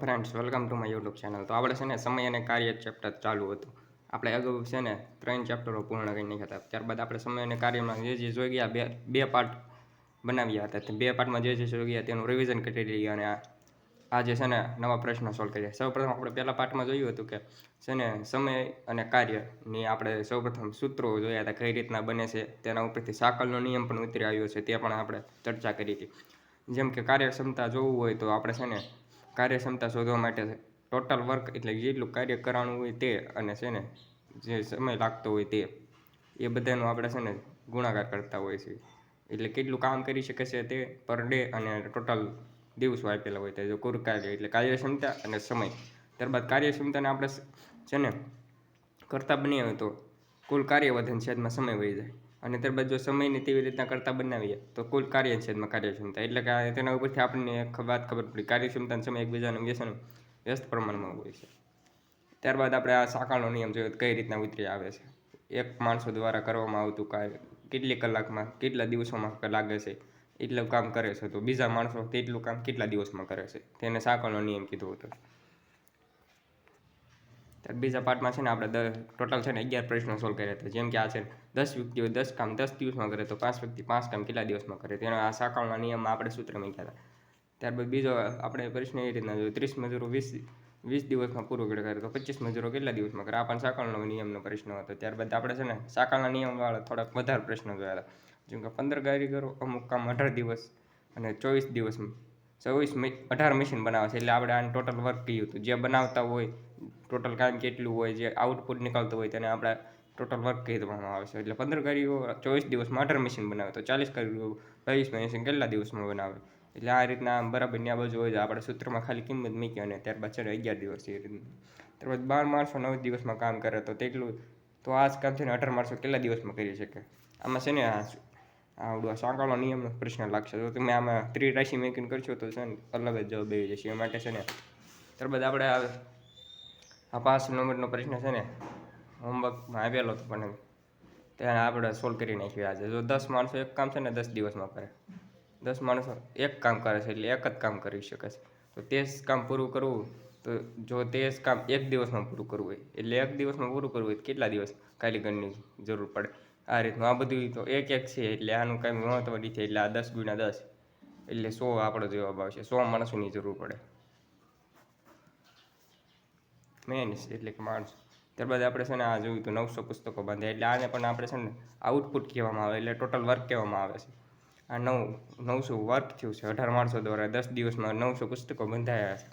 Friends welcome to my YouTube channel તો આપણે છે ને સમય અને કાર્ય ચેપ્ટર ચાલુ હતું. આપણે અગાઉ છે ને ત્રણ ચેપ્ટરો પૂર્ણ કરી નાખ્યા હતા. ત્યારબાદ આપણે સમય અને કાર્યમાં જે જે જોઈ ગયા, બે બે પાર્ટ બનાવ્યા હતા. બે પાર્ટમાં જે જે જોઈ ગયા તેનું રિવિઝન કરી લઈએ અને આ જે છે ને નવા પ્રશ્નો સોલ્વ કરીએ સૌપ્રથમ આપણે પહેલા પાર્ટમાં જોયું હતું કે છે ને સમય અને કાર્યની આપણે સૌપ્રથમ સૂત્રો જોયા હતા, કઈ રીતના બને છે, તેના ઉપરથી સાકલનો નિયમ પણ ઉતરી આવ્યો છે, તે પણ આપણે ચર્ચા કરી હતી. જેમ કે કાર્યક્ષમતા જોવું હોય તો આપણે છે ને કાર્યક્ષમતા શોધવા માટે ટોટલ વર્ક એટલે જેટલું કાર્ય કરવાનું હોય તે અને છે ને, જે સમય લાગતો હોય તે, એ બધાનો આપણે છે ને ગુણાકાર કરતા હોય છે. એટલે કેટલું કામ કરી શકે છે તે પર ડે અને ટોટલ દિવસો આપેલા હોય તે, જો કુલ કાર્ય એટલે કાર્યક્ષમતા અને સમય. ત્યારબાદ કાર્યક્ષમતાને આપણે છે ને, કરતા બનીએ તો કુલ કાર્ય વધન છેદમાં સમય વહી જાય. અને ત્યારબાદ જો સમયને તેવી રીતના કરતા બનાવીએ, તો કુલ કાર્ય છેદમાં કાર્યક્ષમતા. એટલે કે તેના ઉપરથી આપણને વાત ખબર પડી. કાર્યક્ષમતા સમય એકબીજાનું વ્યસન વ્યસ્ત પ્રમાણમાં હોય છે. ત્યારબાદ આપણે આ સાકાળનો નિયમ જોયો કઈ રીતના ઉતરી આવે છે. એક માણસો દ્વારા કરવામાં આવતું કાર્ય કેટલી કલાકમાં, કેટલા દિવસોમાં લાગે છે, એટલું કામ કરે છે. તો બીજા માણસો તેટલું કામ કેટલા દિવસમાં કરે છે? તેને સાંકળનો નિયમ કીધો હતો. બીજા પાર્ટમાં છે ને આપણે ટોટલ છે ને અગિયાર પ્રશ્નો સોલ્વ કર્યા હતા. જેમ કે આ છે દસ વ્યક્તિઓ દસ કામ, દસ દિવસમાં કરે તો પાંચ વ્યક્તિ પાંચ કામ કેટલા દિવસમાં કરે? તેનો આ સાકળના નિયમમાં આપણે સૂત્ર મૂક્યા હતા. ત્યારબાદ બીજો આપણે પ્રશ્ન એ રીતના જોયો, ત્રીસ મજૂરો વીસ વીસ દિવસમાં પૂરો કરે, તો પચીસ મજૂરો કેટલા દિવસમાં કરે? આ પણ સાકળનો નિયમનો પ્રશ્ન હતો. ત્યારબાદ આપણે છે ને, સાકળના નિયમવાળા થોડાક વધારે પ્રશ્નો જોયા હતા. જેમ કે પંદર કારીગરો અમુક કામ અઢાર દિવસ અને ચોવીસ દિવસ, ચોવીસ અઢાર મશીન બનાવે છે. એટલે આપણે આને ટોટલ વર્ક કહ્યું હતું. જે બનાવતા હોય ટોટલ કામ કેટલું હોય, જે આઉટપુટ નીકળતું હોય તેને આપણે ટોટલ વર્ક કહી દેવામાં આવે છે. એટલે પંદર કારીગરો ચોવીસ દિવસમાં અઢાર મશીન બનાવે, તો ચાલીસ કારીગરો બાવીસ મશીન કેટલા દિવસમાં બનાવે? એટલે આ રીતના બરાબર ન્યા બાજુ હોય આપણે સૂત્રમાં ખાલી કિંમત મૂકી અને ત્યારબાદ છે અગિયાર દિવસ એ રીતના. ત્યારબાદ બાર માણસો નવ દિવસમાં કામ કરે તો તેટલું, તો આ જ કામ છે ને અઢાર માણસો કેટલા દિવસમાં કરી શકે? આમાં છે ને આવડું સાંકળનો નિયમનો પ્રશ્ન લાગશે. તો તમે આમાં ત્રી રાશિ મેકિંગ કરશો તો છે ને અલગ જ જવાબ આવી જશે. એ માટે છે ને ત્યારબાદ આપણે આ પાંચ નંબરનો પ્રશ્ન છે ને, હોમવર્કમાં આવેલો હતો પણ ત્યાં આપણે સોલ્વ કરી નાખ્યું આજે. જો દસ માણસો એક કામ છે ને, દસ દિવસમાં કરે. દસ માણસો એક કામ કરે છે એટલે એક જ કામ કરી શકે છે. તો તે જ કામ પૂરું કરવું, તો જો તે જ કામ એક દિવસમાં પૂરું કરવું હોય, એટલે એક દિવસમાં પૂરું કરવું હોય કેટલા દિવસ કાલીગણની જરૂર પડે? આ રીતનું, આ બધું તો એક એક છે, એટલે આનું કાંઈ મહત્વ નથી, એટલે આ દસ ગુણ્યા દસ, એટલે સો આપણો જવાબ આવશે, સો માણસોની જરૂર પડે. મેન્સ એટલે કે માણસ. ત્યારબાદ આપણે છે ને આ જોયું તો નવસો પુસ્તકો બાંધ્યા એટલે આને પણ આપણે છે ને આઉટપુટ કહેવામાં આવે એટલે ટોટલ વર્ક કહેવામાં આવે છે. આ નવ, નવસો વર્ક થયું છે, અઢાર માણસો દ્વારા દસ દિવસમાં નવસો પુસ્તકો બંધાયા છે.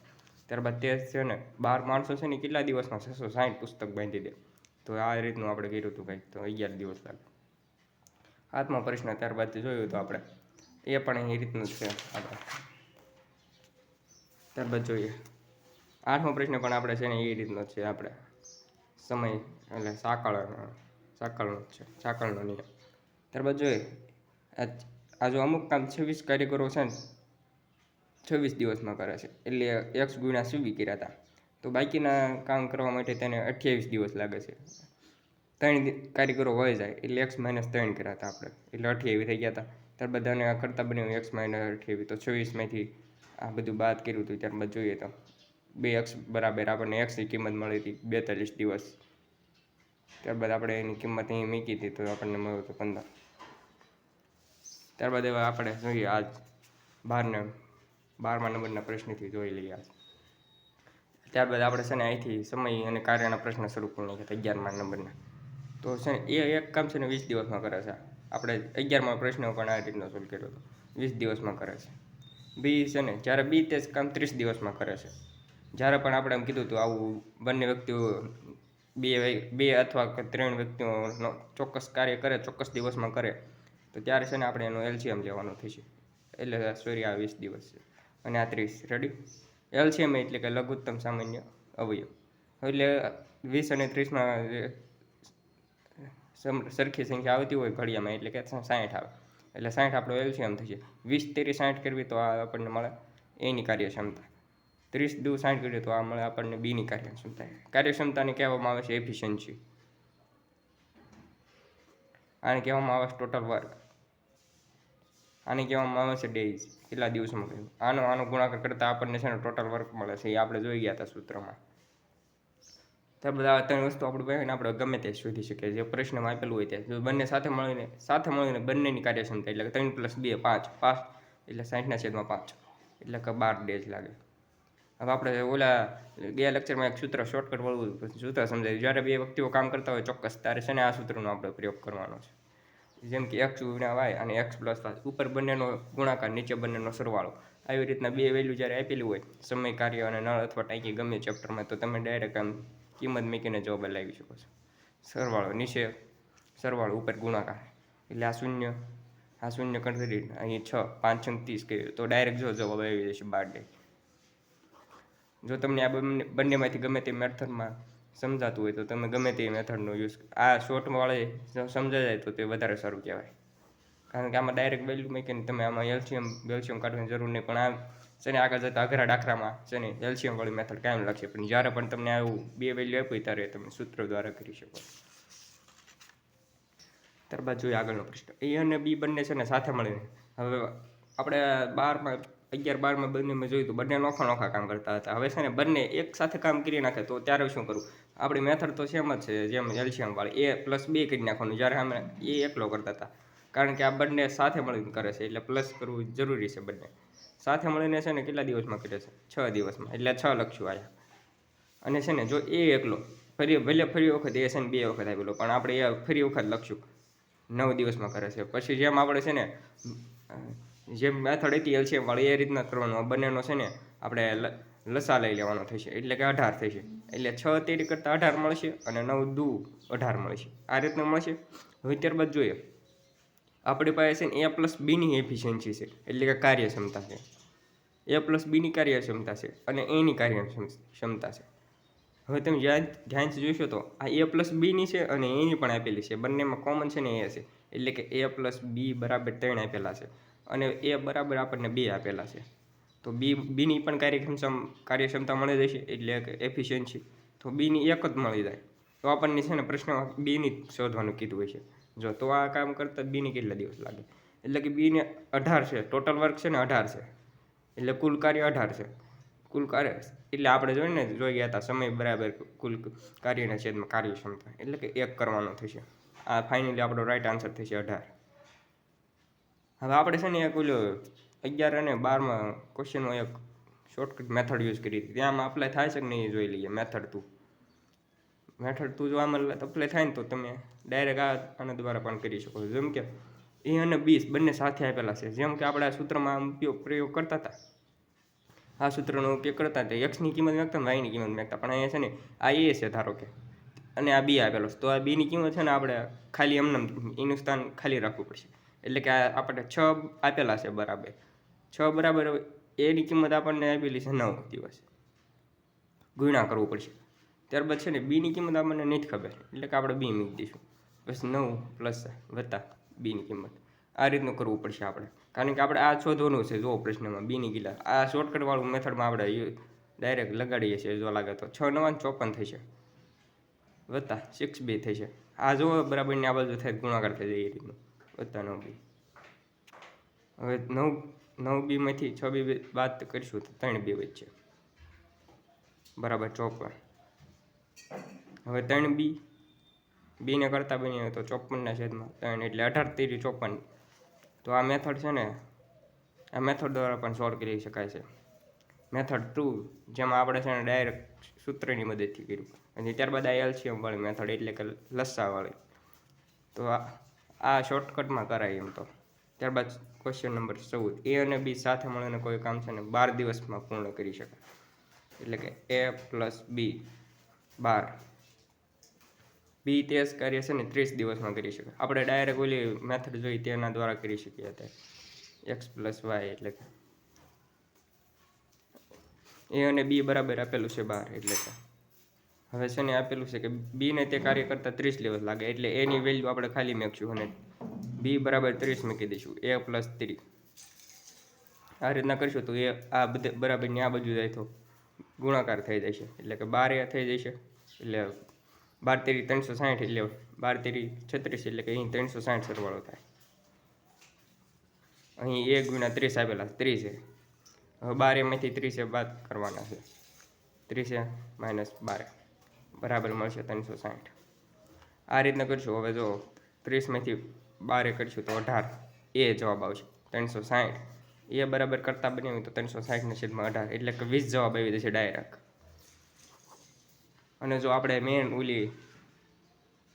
ત્યારબાદ તે છે ને બાર માણસો છે ને કેટલા દિવસમાં છસો સાઠ પુસ્તક બાંધી દે. તો આ રીતનું આપણે કર્યું હતું કંઈક, તો અગિયાર દિવસ લાગે. આત્મા પ્રશ્ન ત્યારબાદ જોયું તો આપણે. એ પણ એ રીતનું છે આપણે. ત્યારબાદ જોઈએ. આઠમો પ્રશ્ન પણ આપણે છે ને એ રીતનો છે આપણે. સમય એટલે સાકળ સાકળનો છે, સાકળનો નિયમ. ત્યારબાદ જોઈએ, આ જો અમુક કામ છવ્વીસ કારીગરો છે ને, છવ્વીસ દિવસમાં કરે છે. એટલે એક્સ ગુણ્યા સીવી કર્યા હતા તો બાકીના કામ કરવા માટે તેને અઠ્યાવીસ દિવસ લાગે છે. ત્રણ કારીગરો વહી જાય, એટલે એક્સ માઇનસ ત્રણ કર્યા હતા આપણે. એટલે અઠ્યાવી થઈ ગયા હતા ત્યારબાદ આને કરતા બન્યું એક્સ માઇનસ અઠ્યાવી તો છવ્વીસમાંથી આ બધું બાદ કર્યું હતું. ત્યારબાદ જોઈએ તો. બે એક્સ બરાબર આપણને એક્સની કિંમત મળી હતી, બેતાલીસ દિવસ. ત્યારબાદ આપણે એની કિંમત અહીં મૂકી હતી, તો આપણને મળ્યું હતું પંદર. ત્યારબાદ એવા આપણે જોઈએ આજ બારને, બારમા નંબરના પ્રશ્નથી જોઈ લઈએ આજ. ત્યારબાદ આપણે છે ને અહીંથી સમય અને કાર્યના પ્રશ્ન શરૂ કરી નાખ્યા અગિયારમા નંબરના. તો છે ને એ એક કામ છે ને વીસ દિવસમાં કરે છે. આપણે અગિયારમાં પ્રશ્ન પણ આ રીતનો સોલ્વ કર્યો હતો. વીસ દિવસમાં કરે છે. બી છે ને, જ્યારે બી તે કામ ત્રીસ દિવસમાં કરે છે. જ્યારે પણ આપણે એમ કીધું હતું, આવું બંને વ્યક્તિઓ બે બે અથવા ત્રણ વ્યક્તિઓનો ચોક્કસ કાર્ય કરે, ચોક્કસ દિવસમાં કરે, તો ત્યારે છે ને આપણે એનું એલસીએમ લેવાનું થશે. એટલે સોરી આ વીસ દિવસ છે. અને આ ત્રીસ. રેડી એલસીએમ એટલે કે લઘુત્તમ સામાન્ય અવયવ. એટલે વીસ અને ત્રીસમાં સરખી સંખ્યા આવતી હોય ઘડિયામાં એટલે કે સાઠ આવે. એટલે સાઠ આપણો એલસીએમ થશે. વીસ તેરી સાઠ કરવી તો આ આપણને મળે. એની કાર્યક્ષમતા. ત્રીસ દુ સાઠ કરીએ તો આ મળે આપણને બીની કાર્યક્ષમતા. કાર્યક્ષમતાને કહેવામાં આવે છે એફિશિયન્સી આને કહેવામાં આવે છે ટોટલ વર્ક આને કહેવામાં આવે છે ડેઝ કેટલા દિવસમાં કહ્યું આનો આનો ગુણાકાર કરતાં આપણને છે ને ટોટલ વર્ક મળે છે, એ આપણે જોઈ ગયા હતા સૂત્રમાં. તો બધા ત્રણ વસ્તુ આપણે ને, આપણે ગમે તે શોધી શકીએ જે પ્રશ્નમાં આપેલું હોય તે જો બંને સાથે મળીને સાથે મળીને બંનેની કાર્યક્ષમતા, એટલે ત્રણ પ્લસ બે, પાંચ પાંચ, એટલે સાઠના છેદમાં પાંચ. એટલે કે બાર ડેઝ લાગે. હવે આપણે ઓલા ગયા લેક્ચરમાં એક સૂત્ર શોર્ટકટ વળવું સૂત્ર સમજાવ્યું જ્યારે બે વ્યક્તિઓ કામ કરતા હોય ચોક્કસ, ત્યારે છે ને આ સૂત્રનો આપણે પ્રયોગ કરવાનો છે. જેમ કે એક્સ ગુણ્યા વાય અને એક્સ પ્લસ વાય ઉપર બંનેનો ગુણાકાર, નીચે બંનેનો સરવાળો. આવી રીતના બે વેલ્યુ જ્યારે આપેલી હોય, સમય, કાર્ય અને નળ અથવા ટાંકી ગમે ચેપ્ટરમાં તો તમે ડાયરેક્ટ આમ કિંમત મૂકીને જવાબ લાવી શકો છો. સરવાળો નીચે, સરવાળો ઉપર ગુણાકાર. એટલે આ શૂન્ય આ શૂન્ય કરી અહીં છ, પાંચ, છ, ત્રીસ કહ્યું. તો ડાયરેક્ટ જો જવાબ આવી જશે બાર ડે જો તમને આ બંને, બંનેમાંથી ગમે તે મેથડમાં સમજાતું હોય તો તમે ગમે તે મેથડનો યુઝ આ શોર્ટવાળે સમજાઈ જાય તો તે વધારે સારું કહેવાય. કારણ કે આમાં ડાયરેક્ટ વેલ્યુ મૂકીને તમે આમાં એલ્શિયમ બેલ્શિયમ કાઢવાની જરૂર નહીં. પણ આ છે ને આગળ જતાં અઘરા દાખલામાં છે ને એલ્શિયમવાળી મેથડ કાયમ લાગશે પણ જ્યારે પણ તમને આવું બે વેલ્યુ આપી ત્યારે તમે સૂત્ર દ્વારા કરી શકો. ત્યારબાદ જોઈએ આગળનો પ્રશ્ન. એ અને બી બંને છે ને સાથે મળીને. હવે આપણે બારમાં અગિયાર, બારમાં બંનેમાં જોયું તો બંને નોખા નોખા કામ કરતા હતા. હવે છે ને બંને એક સાથે કામ કરી નાખે તો ત્યારે શું કરવું આપણી મેથડ તો સેમ જ છે, જેમ એલ્શિયમવાળી એ પ્લસ બે કરી નાખવાનું, જ્યારે અમે એ એકલો કરતા હતા. કારણ કે આ બંને સાથે મળીને કરે છે, એટલે પ્લસ કરવું જરૂરી છે બંને. સાથે મળીને છે ને કેટલા દિવસમાં કરે છે? છ દિવસમાં, એટલે છ લખશું આવ્યા અને છે ને જો એ એકલો, ફરી ભલે ફરી વખત એ છે ને બે વખત આપેલો, પણ આપણે એ ફરી વખત લખશું નવ દિવસમાં કરે છે. પછી જેમ આપણે છે ને જેમ મેથડ હતી એલસીએમ વાળી એ રીતના કરવાનું. બંનેનો છે ને, આપણે લસા લઈ લેવાનો થશે. એટલે કે અઢાર થશે. એટલે છ તેરી કરતાં અઢાર મળશે અને નવ દુ અઢાર મળશે. આ રીતનું મળશે. હવે ત્યારબાદ જોઈએ. આપણી પાસે છે ને, એ પ્લસ બીની એફિશિયન્સી છે. એટલે કે કાર્યક્ષમતા છે. એ પ્લસ બીની કાર્યક્ષમતા છે અને એની કાર્યક્ષમતા છે. હવે તમે જ્યાં ધ્યાનથી જોઈશો તો, આ એ પ્લસ બીની છે અને એની પણ આપેલી છે. બંનેમાં કોમન છે ને, એ છે. એટલે કે એ પ્લસ બી બરાબર ત્રણ આપેલા છે. અને એ બરાબર આપણને બી આપેલા છે. તો બી બીની પણ કાર્યક્ષમતા કાર્યક્ષમતા મળી જશે એટલે કે એફિશિયન્સી તો બીની એક જ મળી જાય. તો આપણને છે ને પ્રશ્નમાં બીની શોધવાનું કીધું હોય છે. જો તો આ કામ કરતાં બીની કેટલા દિવસ લાગે? એટલે કે બીને અઢાર છે. ટોટલ વર્ક છે ને અઢાર છે. એટલે કુલ કાર્ય અઢાર છે. કુલ કાર્ય, એટલે આપણે જોઈને ને જોઈ ગયા હતા સમય બરાબર કુલ કાર્યના છેદમાં કાર્યક્ષમતા. એટલે કે એક કરવાનો થશે. આ ફાઇનલી આપણો રાઈટ આન્સર થશે અઢાર. હવે આપણે છે ને એક ઓલો અગિયાર અને બારમાં ક્વેશ્ચનનો એક શોર્ટકટ મેથડ યુઝ કરી હતી. ત્યાં અપ્લાય થાય છે કે નહીં જોઈ લઈએ. મેથડ તું મેથડ તું જો આમાં અપ્લાય થાય ને તો તમે ડાયરેક્ટ આ આના દ્વારા પણ કરી શકો જેમ કે એ અને બીસ બંને સાથે આપેલા છે. જેમ કે આપણે આ સૂત્રમાં ઉપયોગ પ્રયોગ કરતા હતા. આ સૂત્રનો ઉપયોગ કરતા હતા. એક્સની કિંમત મેકતા વાયની કિંમત મેકતા પણ અહીંયા છે ને આ એ છે ધારો કે. અને આ બી આપેલો છે. તો આ બીની કિંમત છે ને આપણે ખાલી એમને એનું સ્થાન ખાલી રાખવું પડશે. એટલે કે આ આપણે છ આપેલા છે બરાબર. છ બરાબર એની કિંમત આપણને આપેલી છે નવ દિવસ. ગુણા કરવું પડશે. ત્યારબાદ છે ને બીની કિંમત આપણને નથી ખબર. એટલે કે આપણે બી મૂકી દઈશું. બસ નવ પ્લસ વત્તા બીની કિંમત. આ રીતનું કરવું પડશે આપણે. કારણ કે આપણે આ શોધવાનું છે જો પ્રશ્નમાં બીની કિલા આ શોર્ટકટવાળું મેથડમાં આપણે ડાયરેક્ટ લગાડીએ છીએ જો લાગે તો. છ નવાને ચોપન થશે વત્તા સિક્સ બી થશે આ જો બરાબરની આ બાજુ થાય ગુણાકાર થઈ જાય એ રીતનું. વત્તા નવ બી. હવે નવ નવ બીમાંથી છ બી બાદ કરીશું તો ત્રણ બી વચ્ચે. બરાબર, ચોપન. હવે ત્રણ બી, બીને કરતાં બની તો ચોપનના છેદમાં ત્રણ એટલે અઢાર તેરી ચોપન. તો આ મેથડ છે ને, આ મેથડ દ્વારા પણ સોલ્વ કરી શકાય છે. મેથડ ટુ જેમાં આપણે છે ને ડાયરેક્ટ સૂત્રની મદદથી કર્યું. અને ત્યારબાદ આ એલસીએમ વાળી મેથડ એટલે કે લસ્સાવાળી તો આ આ શોર્ટકટમાં કરાય એમ તો. ત્યારબાદ ક્વેશ્ચન નંબર ચૌદ. એ અને બી સાથે મળીને કોઈ કામ છે ને બાર દિવસમાં પૂર્ણ કરી શકાય. એટલે કે એ પ્લસ બી બાર. બી તે કાર્ય છે ને ત્રીસ દિવસમાં કરી શકાય. આપણે ડાયરેક્ટ ઓલી મેથડ જોઈ તેના દ્વારા કરી શકીએ હતા એક્સ પ્લસ વાય એટલે કે એ અને બી બરાબર આપેલું છે બાર એટલે કે હવે છે ને આપેલું છે કે બીને તે કાર્ય કરતાં ત્રીસ લેવલ લાગે, એટલે એની વેલ્યુ આપણે ખાલી મેકશું અને બી બરાબર ત્રીસ મૂકી દઈશું એ પ્લસ ત્રીસ આ રીતના કરીશું તો એ આ બધે બરાબરની આ બાજુ જાય તો ગુણાકાર થઈ જશે, એટલે કે બાર એ થઈ જશે, એટલે બાર તેરી ત્રણસો સાઠ એટલે બાર તેરી છત્રીસ, એટલે કે અહીં ત્રણસો સાઠ સરવાળો થાય. અહીં એક ગુણ્યા ત્રીસ આપેલા, ત્રીસે હવે બાર એમાંથી ત્રીસે બાદ કરવાના છે. ત્રીસે માઇનસ બાર. બરાબર મળશે ત્રણસો સાઠ. આ રીતના કરશું, હવે જો ત્રીસમાંથી બારે કરશું તો અઢાર. એ જવાબ આવશે, ત્રણસો સાઠ. એ બરાબર કરતાં બનાવ્યું તો ત્રણસો સાઠના છેદમાં અઢાર. એટલે કે વીસ જવાબ આવી જશે ડાયરેક્ટ. અને જો આપણે મેન ઓલી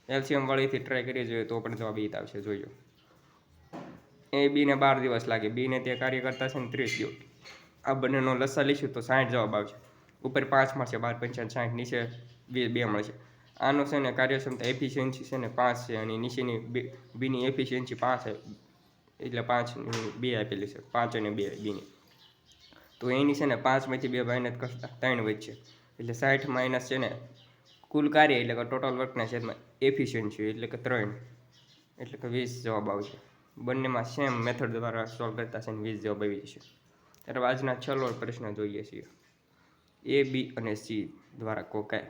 એલ્સિયમવાળીથી વાળીથી ટ્રાય કરીએ જોઈએ તો પણ જવાબ એ આવશે જોઈજો એ બીને બાર દિવસ લાગે. બીને તે કાર્ય કરતા છે ને ત્રીસ દિવસ. આ બંનેનો લસા લઈશું તો સાઠ જવાબ આવશે. ઉપર પાંચ મળશે, બાર પંચાવન સાઠ નીચે બે બે મળશે આનો છે ને કાર્યક્ષમતા એફિશિયન્સી છે ને પાંચ છે અને નીચેની બે બીની એફિશિયન્સી પાંચ છે એટલે પાંચ બે આપેલી છે. પાંચ અને બે બીની. તો એની છે ને પાંચમાંથી બે માઇનસ કરતા ત્રણ વચ્ચે એટલે સાઠ માઇનસ છે ને કુલ કાર્ય એટલે કે ટોટલ વર્કના છેદમાં એફિશિયન્સી એટલે કે ત્રણ. એટલે કે વીસ જવાબ આવશે. બંનેમાં સેમ મેથડ દ્વારા સોલ્વ કરતા છે વીસ જવાબ આવી જશે. ત્યારે આજના છેલ્લો પ્રશ્ન જોઈએ છીએ. એ, બી અને સી દ્વારા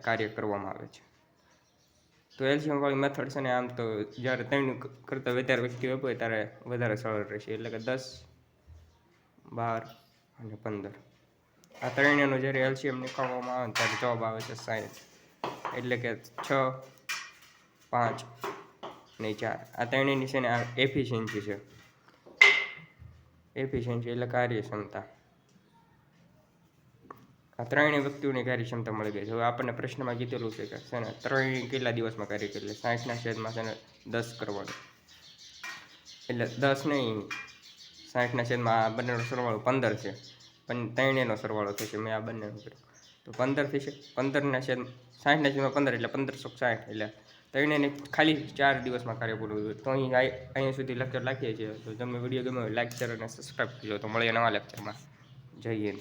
કાર્ય કરવામાં આવે છે. તો એલ્શિયમવાળી મેથડ છે ને આમ તો જ્યારે ત્રણ કરતાં વધારે વ્યક્તિ હોય ત્યારે વધારે સરળ રહેશે. એટલે કે દસ, બાર અને પંદર. આ ત્રણેયનો જ્યારે એલ્શિયમ નીકાળવામાં આવે ત્યારે જવાબ આવે છે સાયન્સ એટલે કે છ, પાંચ ને ચાર. આ ત્રણેયની છે ને આ એફિશિયન્સી છે. એફિશિયન્સી એટલે કાર્યક્ષમતા. આ ત્રણેય વ્યક્તિઓની કાર્યક્ષમતા મળી ગઈ છે. હવે આપણને પ્રશ્નમાં કીધેલું છે કે છે ને, ત્રણેય કેટલા દિવસમાં કાર્ય કરી લે? સાઠના છેદમાં છે ને, દસ કરવાનું. એટલે દસ નહીં સાઠના છેદમાં આ બંનેનો સરવાળો પંદર છે. પણ ત્રણેયનો સરવાળો થશે, મેં આ બંનેનો કર્યો. તો પંદર થશે. પંદરના છેદ સાઠના છેદમાં પંદર એટલે પંદરસો સાઠ એટલે ત્રણેયને ખાલી ચાર દિવસમાં કાર્ય પૂરું થયું. તો અહીં અહીંયા સુધી લેક્ચર લાખીએ છીએ. તો તમને વીડિયો ગમે લાઈક શેર અને સબસ્ક્રાઈબ કરજો. તો મળીએ નવા લેક્ચરમાં જઈએ